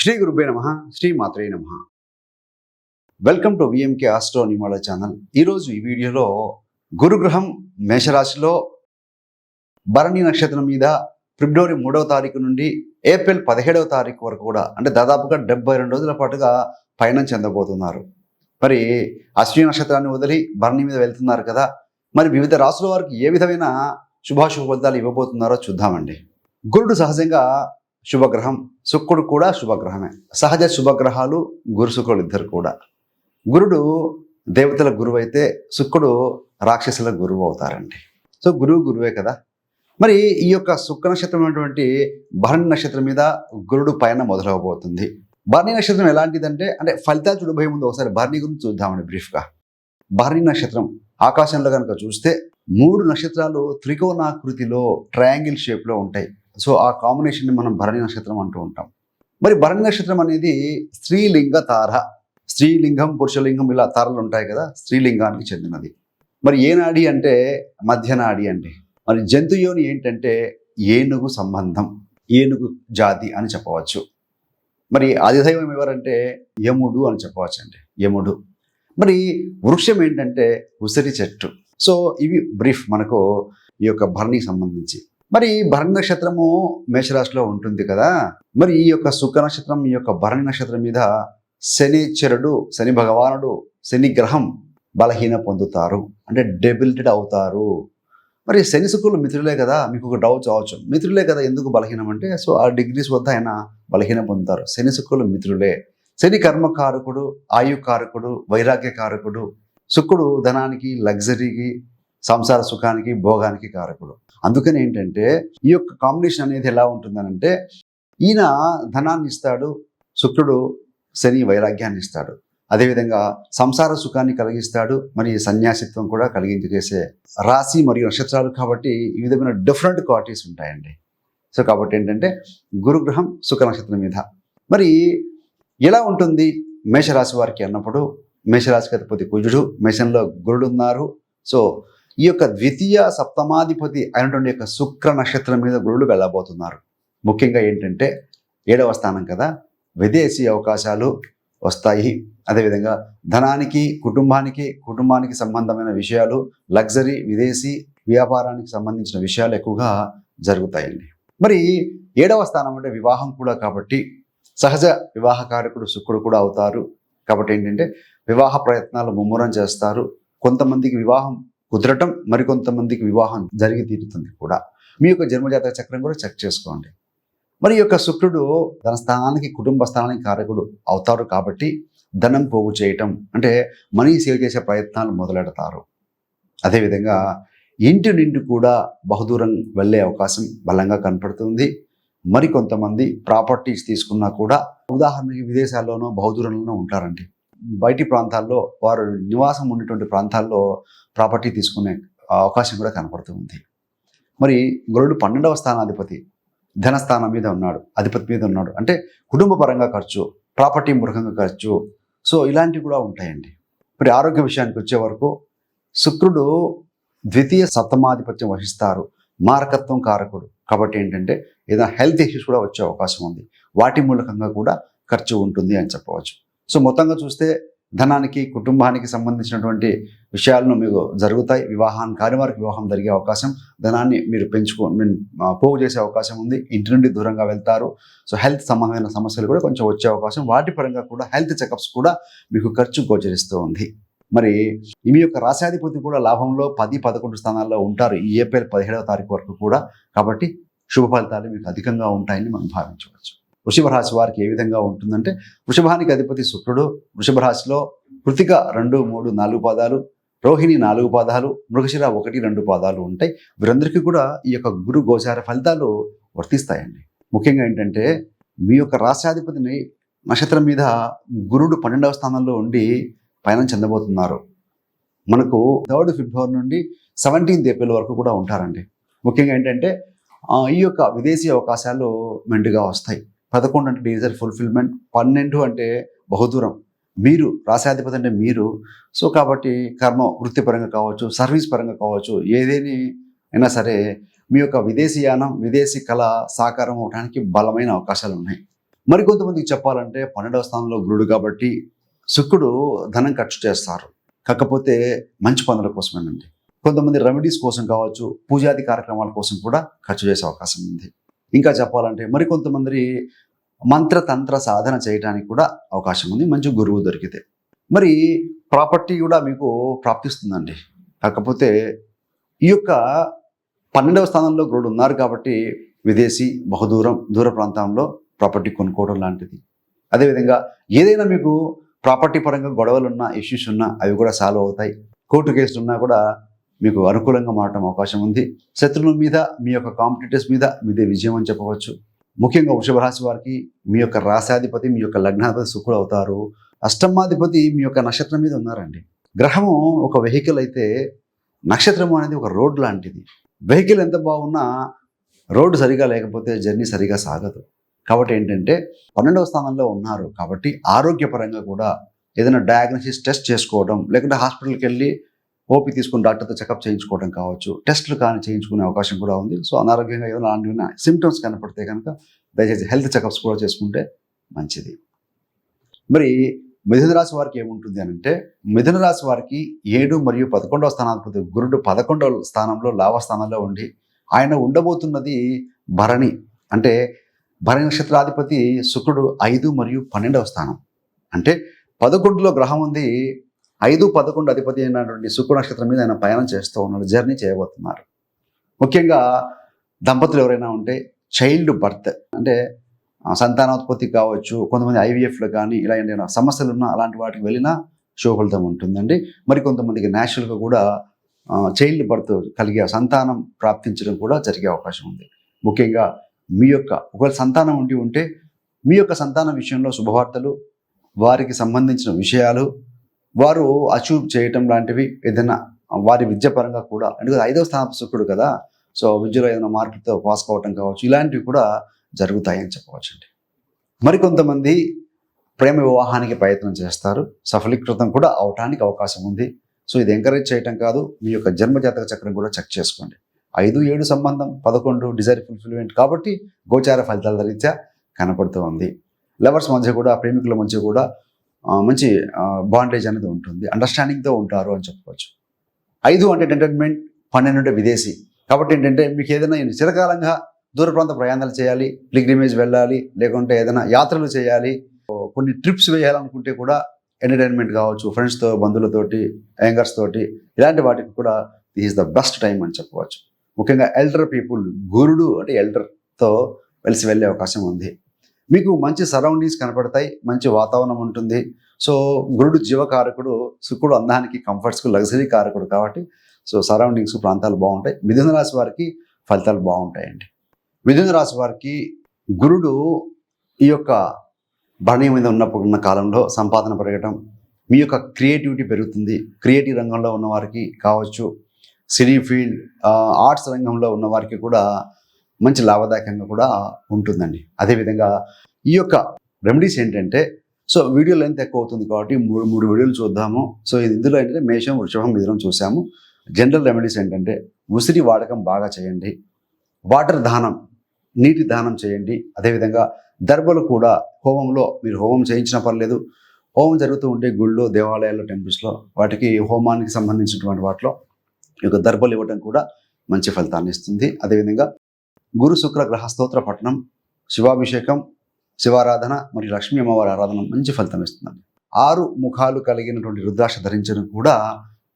శ్రీ గురుబే నమ శ్రీ మాత్రే నమ. వెల్కమ్ టు విఎంకే ఆస్ట్రో నిమాల ఛానల్ ఈరోజు ఈ వీడియోలో గురుగ్రహం మేషరాశిలో భరణి నక్షత్రం మీద ఫిబ్రవరి మూడవ తారీఖు నుండి ఏప్రిల్ పదిహేడవ తారీఖు వరకు కూడా అంటే దాదాపుగా డెబ్బై రెండు రోజుల పాటుగా పయనం చెందబోతున్నారు. మరి అశ్విని నక్షత్రాన్ని వదిలి భరణి మీద వెళ్తున్నారు కదా మరి వివిధ రాసుల వారికి ఏ విధమైన శుభాశుభ ఫలితాలు ఇవ్వబోతున్నారో చూద్దామండి. గురుడు సహజంగా శుభగ్రహం. శుక్రుడు కూడా శుభగ్రహమే. సహజ శుభగ్రహాలు గురు శుక్రుడు ఇద్దరు కూడా. గురుడు దేవతల గురువు అయితే శుక్రుడు రాక్షసుల గురువు అవుతారండి. సో గురువు గురువే కదా. మరి ఈ యొక్క శుక్ర నక్షత్రం అనేటువంటి భరణి నక్షత్రం మీద గురుడు పైన మొదలవబోతుంది. భరణి నక్షత్రం ఎలాంటిదంటే అంటే ఫలితాలు చూడబోయే ముందు ఒకసారి భరణి గురించి చూద్దామండి బ్రీఫ్గా. భరణి నక్షత్రం ఆకాశంలో కనుక చూస్తే మూడు నక్షత్రాలు త్రికోణాకృతిలో ట్రయాంగిల్ షేప్లో ఉంటాయి. సో ఆ కాంబినేషన్ని మనం భరణి నక్షత్రం అంటూ ఉంటాం. మరి భరణి నక్షత్రం అనేది స్త్రీలింగ తార. స్త్రీలింగం పురుషలింగం ఇలా తారలు ఉంటాయి కదా స్త్రీలింగానికి చెందినది. మరి ఏనాడి అంటే మధ్య నాడి అండి మరి జంతుయోని ఏంటంటే ఏనుగు సంబంధం ఏనుగు జాతి అని చెప్పవచ్చు. మరి ఆదిదైవం ఎవరంటే యముడు అని చెప్పవచ్చు అండి యముడు. మరి వృక్షం ఏంటంటే ఉసిరి చెట్టు. సో ఇవి బ్రీఫ్ మనకు ఈ యొక్క భరణికి సంబంధించి. మరి భరణి నక్షత్రము మేషరాశిలో ఉంటుంది కదా? మరి ఈ యొక్క శుక్ర నక్షత్రం ఈ యొక్క భరణి నక్షత్రం మీద శనిచరుడు శని భగవానుడు శని గ్రహం బలహీన పొందుతారు. అంటే డెబిలిటెడ్ అవుతారు. మరి శని శుక్రులు మిత్రులే కదా? మీకు ఒక డౌట్ అవచ్చు మిత్రులే కదా ఎందుకు బలహీనం అంటే? సో ఆ డిగ్రీస్ వద్ద ఆయన బలహీనం పొందుతారు. శని శుక్రులు మిత్రులే. శని కర్మకారకుడు ఆయుకారకుడు వైరాగ్యకారకుడు. శుక్రుడు ధనానికి లగ్జరీకి సంసార సుఖానికి భోగానికి కారకుడు. అందుకని ఏంటంటే ఈ యొక్క కాంబినేషన్ అనేది ఎలా ఉంటుందనంటే ఈయన ధనాన్ని ఇస్తాడు శుక్రుడు శని వైరాగ్యాన్ని ఇస్తాడు అదేవిధంగా సంసార సుఖాన్ని కలిగిస్తాడు మరి సన్యాసిత్వం కూడా కలిగించేసే రాశి మరియు నక్షత్రాలు కాబట్టి ఈ విధమైన డిఫరెంట్ క్వాలిటీస్ ఉంటాయండి. సో కాబట్టి ఏంటంటే గురుగ్రహం సుఖ నక్షత్రం మీద. మరి ఎలా ఉంటుంది? మేషరాశి వారికి అన్నప్పుడు మేషరాశికి అధిపతి కుజుడు మేషంలో గురుడు ఉన్నారు. సో ఈ యొక్క ద్వితీయ సప్తమాధిపతి అయినటువంటి యొక్క శుక్ర నక్షత్రం మీద గురుడు వెళ్ళబోతున్నారు. ముఖ్యంగా ఏంటంటే ఏడవ స్థానం కదా. విదేశీ అవకాశాలు వస్తాయి. అదేవిధంగా ధనానికి కుటుంబానికి కుటుంబానికి సంబంధమైన విషయాలు లగ్జరీ విదేశీ వ్యాపారానికి సంబంధించిన విషయాలు ఎక్కువగా జరుగుతాయండి. మరి ఏడవ స్థానం అంటే వివాహం కూడా కాబట్టి సహజ వివాహకారకుడు శుక్రుడు కూడా అవుతారు. కాబట్టి ఏంటంటే వివాహ ప్రయత్నాలు ముమ్మరం చేస్తారు. కొంతమందికి వివాహం కుదరటం మరికొంతమందికి వివాహం జరిగి తీరుతుంది కూడా. మీ యొక్క జన్మజాతక చక్రం కూడా చెక్ చేసుకోండి. మరి ఈ యొక్క శుక్రుడు తన స్థానానికి కుటుంబ స్థానానికి కారకుడు అవుతారు కాబట్టి ధనం పోగు చేయటం అంటే మనీ సేవ్ చేసే ప్రయత్నాలు మొదలెడతారు. అదేవిధంగా ఇంటి నిండి కూడా బహుదూరం వెళ్ళే అవకాశం బలంగా కనపడుతుంది. మరి కొంతమంది ప్రాపర్టీస్ తీసుకున్నా కూడా ఉదాహరణకి విదేశాల్లోనో బహుదూరంలోనో ఉంటారండి. బయటి ప్రాంతాల్లో వారు నివాసం ఉన్నటువంటి ప్రాంతాల్లో ప్రాపర్టీ తీసుకునే అవకాశం కూడా కనపడుతుంది మరి గురుడు పన్నెండవ స్థానాధిపతి ధనస్థానం మీద ఉన్నాడు అధిపతి మీద ఉన్నాడు. అంటే కుటుంబ పరంగా ఖర్చు ప్రాపర్టీ మూలకంగా ఖర్చు సో ఇలాంటివి కూడా ఉంటాయండి. మరి ఆరోగ్య విషయానికి వచ్చే వరకు శుక్రుడు ద్వితీయ సప్తమాధిపత్యం వహిస్తారు మారకత్వం కారకుడు. కాబట్టి ఏంటంటే ఏదైనా హెల్త్ ఇష్యూస్ కూడా వచ్చే అవకాశం ఉంది. వాటి మూలకంగా కూడా ఖర్చు ఉంటుంది అని చెప్పవచ్చు. సో మొత్తంగా చూస్తే ధనానికి కుటుంబానికి సంబంధించినటువంటి విషయాలను మీకు జరుగుతాయి. వివాహాన్ని కాని వారికి వివాహం జరిగే అవకాశం ధనాన్ని మీరు పెంచుకో మీన్ పోగు చేసే అవకాశం ఉంది. ఇంటి నుండి దూరంగా వెళ్తారు. సో హెల్త్ సంబంధమైన సమస్యలు కూడా కొంచెం వచ్చే అవకాశం. వాటి పరంగా కూడా హెల్త్ చెకప్స్ కూడా మీకు ఖర్చు గోచరిస్తూ ఉంది. మరి మీ యొక్క రాశాధిపతి కూడా లాభంలో పది పదకొండు స్థానాల్లో ఉంటారు. ఈ ఏప్రిల్ పదిహేడవ తారీఖు వరకు కూడా. కాబట్టి శుభ ఫలితాలు మీకు అధికంగా ఉంటాయని మనం భావించవచ్చు. వృషభ రాశి వారికి ఏ విధంగా ఉంటుందంటే వృషభానికి అధిపతి శుక్రుడు వృషభ రాశిలో కృతిక రెండు మూడు నాలుగు పాదాలు రోహిణి నాలుగు పాదాలు మృగశిర ఒకటి రెండు పాదాలు ఉంటాయి. వీరందరికీ కూడా ఈ యొక్క గురు గోచార ఫలితాలు వర్తిస్తాయండి. ముఖ్యంగా ఏంటంటే మీ యొక్క రాష్ట్రాధిపతిని నక్షత్రం మీద గురుడు పన్నెండవ స్థానంలో ఉండి పయనం చెందబోతున్నారు. మనకు థర్డ్ ఫిబ్రవరి నుండి సెవెంటీన్త్ ఏప్రిల్ వరకు కూడా ఉంటారండి. ముఖ్యంగా ఏంటంటే ఈ యొక్క విదేశీ అవకాశాలు మెండుగా వస్తాయి. పదకొండు అంటే డిజైర్ ఫుల్ఫిల్మెంట్ పన్నెండు అంటే బహుదూరం. మీరు రాశాధిపతి అంటే మీరు. సో కాబట్టి కర్మ వృత్తిపరంగా కావచ్చు సర్వీస్ పరంగా కావచ్చు ఏదేని అయినా సరే మీ యొక్క విదేశీయానం విదేశీ కళ సాకారం అవడానికి బలమైన అవకాశాలు ఉన్నాయి. మరికొంతమందికి చెప్పాలంటే పన్నెండవ స్థానంలో గురుడు కాబట్టి శుక్రుడు ధనం ఖర్చు చేస్తారు. కాకపోతే మంచి పనుల కోసమేనండి. కొంతమంది రెమెడీస్ కోసం కావచ్చు పూజాది కార్యక్రమాల కోసం కూడా ఖర్చు చేసే అవకాశం ఉంది. ఇంకా చెప్పాలంటే మరికొంతమంది మంత్రతంత్ర సాధన చేయడానికి కూడా అవకాశం ఉంది. మంచి గురువు దొరికితే. మరి ప్రాపర్టీ కూడా మీకు ప్రాప్తిస్తుందండి. కాకపోతే ఈ యొక్క పన్నెండవ స్థానంలో గురుడు ఉన్నారు కాబట్టి విదేశీ బహుదూరం దూర ప్రాంతంలో ప్రాపర్టీ కొనుక్కోవడం లాంటిది. అదేవిధంగా ఏదైనా మీకు ప్రాపర్టీ పరంగా గొడవలు ఉన్నా ఇష్యూస్ ఉన్నా అవి కూడా సాల్వ్ అవుతాయి. కోర్టు కేసులు ఉన్నా కూడా మీకు అనుకూలంగా మారటం అవకాశం ఉంది. శత్రువుల మీద మీ యొక్క కాంపిటేటర్స్ మీద మీదే విజయం అని చెప్పవచ్చు. ముఖ్యంగా వృషభ రాశి వారికి మీ యొక్క రాశాధిపతి మీ యొక్క లగ్నాధిపతి శుక్రుడు అవుతారు. అష్టమాధిపతి మీ యొక్క నక్షత్రం మీద ఉన్నారండి. గ్రహము ఒక వెహికల్ అయితే నక్షత్రము అనేది ఒక రోడ్ లాంటిది. వెహికల్ ఎంత బాగున్నా రోడ్డు సరిగా లేకపోతే జర్నీ సరిగా సాగదు. కాబట్టి ఏంటంటే పన్నెండవ స్థానంలో ఉన్నారు. కాబట్టి ఆరోగ్యపరంగా కూడా ఏదైనా డయాగ్నోసిస్ టెస్ట్ చేసుకోవడం లేకుంటే హాస్పిటల్కి వెళ్ళి ఓపీ తీసుకుని డాక్టర్తో చెకప్ చేయించుకోవడం కావచ్చు టెస్టులు కానీ చేయించుకునే అవకాశం కూడా ఉంది. సో అనారోగ్యంగా ఏదైనా అలాంటివి సిమ్టమ్స్ కనపడితే కనుక దయచేసి హెల్త్ చెకప్స్ కూడా చేసుకుంటే మంచిది. మరి మిథున రాశి వారికి ఏముంటుంది అని అంటే మిథున రాశి వారికి ఏడు మరియు పదకొండవ స్థానాధిపతి గురుడు పదకొండవ స్థానంలో లాభ స్థానంలో ఉండి ఆయన ఉండబోతున్నది భరణి. అంటే భరణి నక్షత్రాధిపతి శుక్రుడు ఐదు మరియు పన్నెండవ స్థానం. అంటే పదకొండులో గ్రహం ఉంది ఐదు పదకొండు అధిపతి అయినటువంటి శుక్ర నక్షత్రం మీద ఆయన ప్రయాణం చేస్తూ ఉన్నారు జర్నీ చేయబోతున్నారు. ముఖ్యంగా దంపతులు ఎవరైనా ఉంటే చైల్డ్ బర్త్ అంటే సంతానోత్పత్తి కావచ్చు కొంతమంది ఐవీఎఫ్లు కానీ ఇలా ఏదైనా సమస్యలు ఉన్నా అలాంటి వాటికి వెళ్ళినా శుభఫలితం ఉంటుందండి. మరి కొంతమందికి న్యాచురల్గా కూడా చైల్డ్ బర్త్ కలిగే సంతానం ప్రాప్తించడం కూడా జరిగే అవకాశం ఉంది. ముఖ్యంగా మీ యొక్క ఒకవేళ సంతానం ఉండి ఉంటే మీ యొక్క సంతానం విషయంలో శుభవార్తలు వారికి సంబంధించిన విషయాలు వారు అచీవ్ చేయటం లాంటివి ఏదైనా వారి విద్యపరంగా కూడా. ఎందుకంటే ఐదవ స్థానం శుక్రుడు కదా సో విద్యలో ఏదైనా మార్కులతో పాస్ కావటం కావచ్చు ఇలాంటివి కూడా జరుగుతాయని చెప్పవచ్చండి. మరికొంతమంది ప్రేమ వివాహానికి ప్రయత్నం చేస్తారు సఫలీకృతం కూడా అవటానికి అవకాశం ఉంది. సో ఇది ఎంకరేజ్ చేయటం కాదు మీ యొక్క జన్మజాతక చక్రం కూడా చెక్ చేసుకోండి. ఐదు ఏడు సంబంధం పదకొండు డిజైర్ ఫుల్ఫిల్మెంట్ కాబట్టి గోచార ఫలితాల రీత్యా కనపడుతూ ఉంది. లవర్స్ మధ్య కూడా ప్రేమికుల మధ్య కూడా మంచి బాండేజ్ అనేది ఉంటుంది. అండర్స్టాండింగ్తో ఉంటారు అని చెప్పవచ్చు ఐదు అంటే ఎంటర్టైన్మెంట్ పన్నెండు అంటే విదేశీ. కాబట్టి ఏంటంటే మీకు ఏదైనా చిరకాలంగా దూర ప్రాంత ప్రయాణాలు చేయాలి పిలిగ్రిమేజ్ వెళ్ళాలి లేకుంటే ఏదైనా యాత్రలు చేయాలి కొన్ని ట్రిప్స్ వేయాలనుకుంటే కూడా ఎంటర్టైన్మెంట్ కావచ్చు ఫ్రెండ్స్తో బంధువులతోటి యాంగర్స్ తోటి ఇలాంటి వాటికి కూడా this is the best time అని చెప్పవచ్చు ముఖ్యంగా ఎల్డర్ పీపుల్ గురుడు అంటే ఎల్డర్తో కలిసి వెళ్ళే అవకాశం ఉంది. మీకు మంచి సరౌండింగ్స్ కనపడతాయి మంచి వాతావరణం ఉంటుంది. సో గురుడు జీవకారకుడు శుక్రుడు అందానికి కంఫర్ట్స్కు లగ్జరీ కారకుడు కాబట్టి సో సరౌండింగ్స్ ప్రాంతాలు బాగుంటాయి. మిథున రాశి వారికి ఫలితాలు బాగుంటాయండి. మిథున రాశి వారికి గురుడు ఈ యొక్క భరణి మీద ఉన్నప్పుడు ఉన్న కాలంలో సంపాదన పెరగటం మీ యొక్క క్రియేటివిటీ పెరుగుతుంది. క్రియేటివ్ రంగంలో ఉన్నవారికి కావచ్చు సినీ ఫీల్డ్ ఆర్ట్స్ రంగంలో ఉన్నవారికి కూడా మంచి లాభదాయకంగా కూడా ఉంటుందండి. అదేవిధంగా ఈ యొక్క రెమెడీస్ ఏంటంటే సో వీడియో లెంత్ ఎక్కువ అవుతుంది కాబట్టి మూడు మూడు వీడియోలు చూద్దాము. సో ఇందులో ఏంటంటే మేషం వృషభం మిథునం చూసాము. జనరల్ రెమెడీస్ ఏంటంటే ఉసిరి వాడకం బాగా చేయండి. వాటర్ దానం నీటి దానం చేయండి. అదేవిధంగా దర్భలు కూడా హోమంలో మీరు హోమం చేయించినా పర్లేదు. హోమం జరుగుతూ ఉంటే గుళ్ళో దేవాలయాల్లో టెంపుల్స్లో వాటికి హోమానికి సంబంధించినటువంటి వాటిలో ఈ యొక్క దర్భలు ఇవ్వడం కూడా మంచి ఫలితాన్ని ఇస్తుంది. అదేవిధంగా గురు శుక్ర గ్రహ స్తోత్ర పఠనం శివాభిషేకం శివారాధన మరియు లక్ష్మీ అమ్మవారి ఆరాధన మంచి ఫలితం ఇస్తుందండి. ఆరు ముఖాలు కలిగినటువంటి రుద్రాక్ష ధరించడం కూడా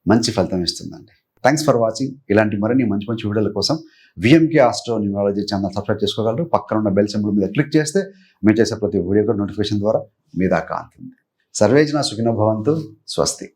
మంచి ఫలితం ఇస్తుందండి. థ్యాంక్స్ ఫర్ వాచింగ్ ఇలాంటి మరిన్ని మంచి మంచి వీడియోల కోసం VMK astro numerology channel subscribe చేసుకోగలరు. పక్కన ఉన్న బెల్ సింబల్ మీద క్లిక్ చేస్తే మీరు చేసే ప్రతి వీడియో కూడా నోటిఫికేషన్ ద్వారా మీ దాకా అందుతుంది సర్వేజన సుఖినో భవంతు స్వస్తి.